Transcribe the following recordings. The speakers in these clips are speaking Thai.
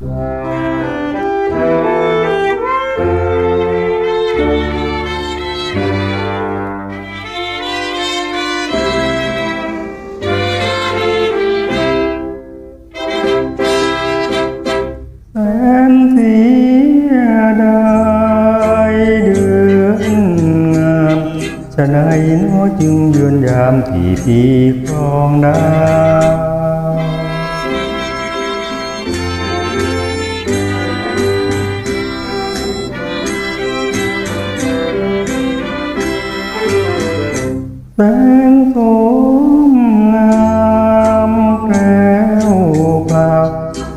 แสนเสียดาย แสงโสมงามแปลวพรา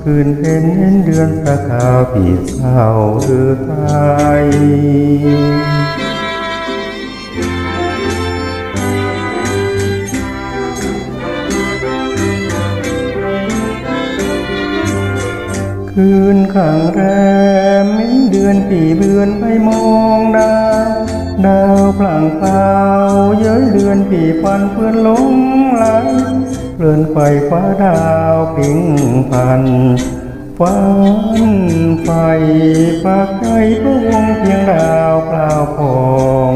คืนเป็นเห็นเดือนสะขาวพี่สาวหรือไทยคืนข้างแรมไม่เดือนปีเบือนไปมองดาว ดาวพลางเปล่าเย้ยเดือนปีพันเพื่อนลงไหลเลื่อนไฟฟ้าดาวพิงพันฝันไฟฝากใจพระวงเพียงดาวเปล่าพอง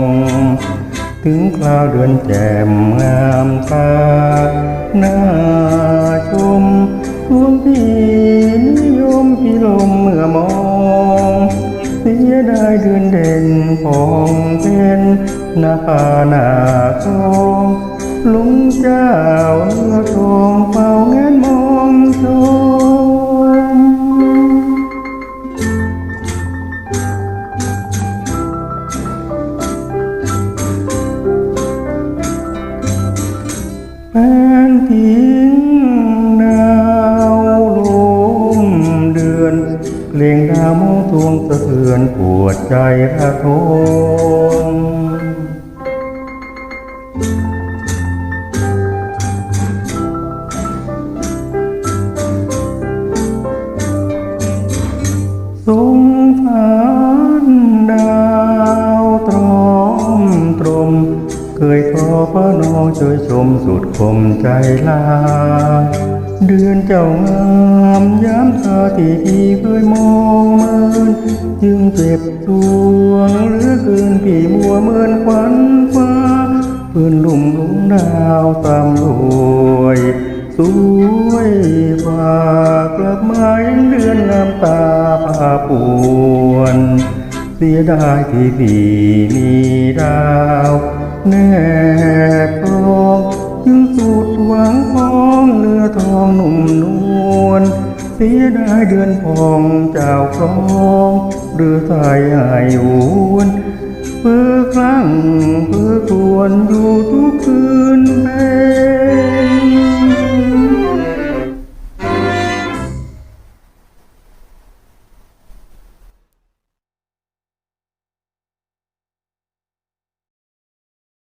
ถึงคราวเดือนแจ่มงามตาหน้าชมดวงพี่นิยมพี่ลมเมื่อมอง ด่นพองเป็นนาป่าหนาคลองลุงเจ้าเนื้อทองเฝ้าแงนมองชมแฟนทิ้งดาวลมเดือน เพลงดาวมองทวงสะเทือนปวดใจระทม ช่วยชมสุดคมใจลา เดือนเจ้างามย้ำตาที่พี่เคยมองเมินจึงเจ็บสวงเหลือเกินพี่มัวเมือนควันฟ้าปืนลุ่มลุมดาวตามรวยสวยฝากกลับมายังเดือนงามตาพาปวน เสียดายที่พี่มีดาวแน หนุ่มนวลเสียดายเดือนพองเจ้าครองหรือสายหายวนเพื่อครั้งเพื่อควรอยู่ทุกคืนเพ